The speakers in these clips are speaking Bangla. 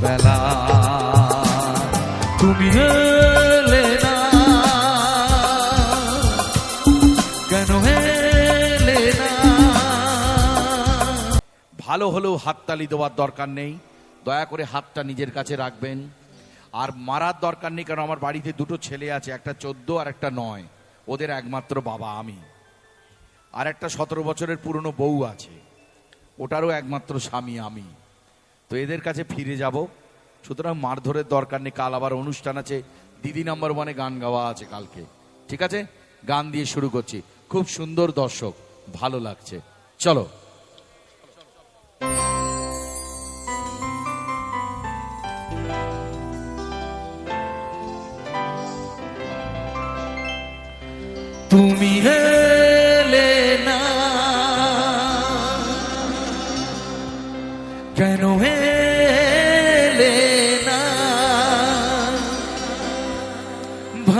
বেলা তুমি এলে না। কেন এলে না? ভালো হলেও হাততালি দেওয়ার দরকার নেই। দয়া করে হাতটা নিজের কাছে রাখবেন। আর মারার দরকার নেই, কারণ আমার বাড়িতে দুটো ছেলে আছে, একটা চোদ্দ আর একটা নয়। ওদের একমাত্র বাবা আমি। আর একটা সতেরো বছরের পুরনো বউ আছে। ওটারও একমাত্র স্বামী আমি। তো এদের কাছে ফিরে যাব। সুতরাং মারধরের দরকার নেই। কাল আবার অনুষ্ঠান আছে। দিদি নাম্বার ওয়ানে গান গাওয়া আছে কালকে। ঠিক আছে? গান দিয়ে শুরু করছি। খুব সুন্দর দর্শক। ভালো লাগছে। চলো। তুমি এলে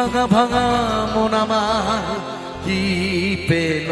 ভাঙা ভাঙা মন আমার কি পেল?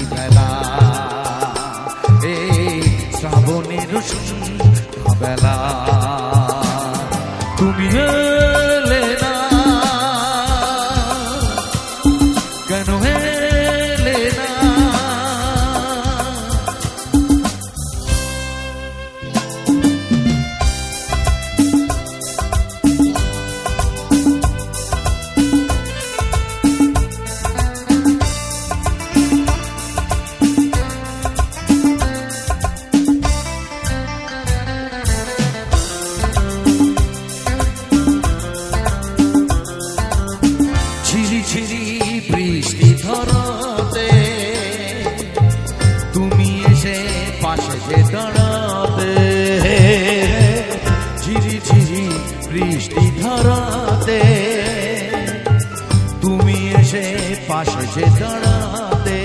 রাতি বেলা এই শ্রাবণের বেলা তুমি যে দাঁড়াতে। ঝিরি বৃষ্টি ধরতে। তুমি এসে পাশে যে দাঁড়াতে।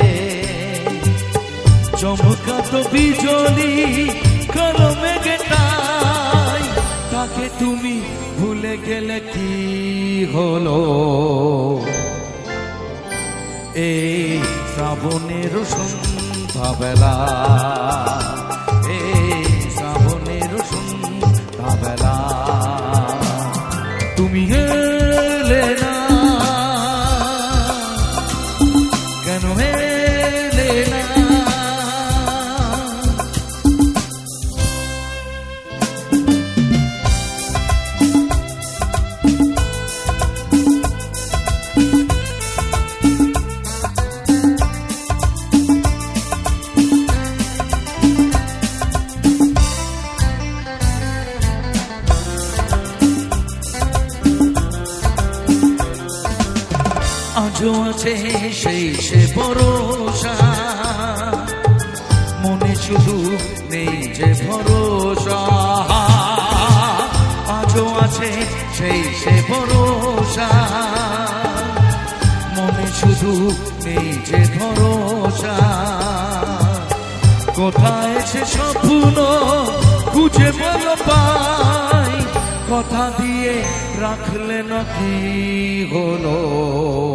চমকাত বিজলি, কালো মেঘেটাই তাকে তুমি ভুলে গেলে কি হলো? এই শ্রাবণের সন্ধ্যাবেলা। আজও আছে সেই সে ভরসা। মনে শুধু নেই যে ভরসা। আজও আছে সেই সে ভরসা। মনে শুধু নেই যে ভরসা। কোথায় সে স্বপ্ন? খুঁজে বল পাই। কথা দিয়ে রাখলে না কি হলো?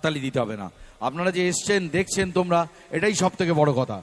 হাততালি দিতে হবে না। আপনারা যে এসছেন দেখছেন তোমরা এটাই সব থেকে বড় কথা।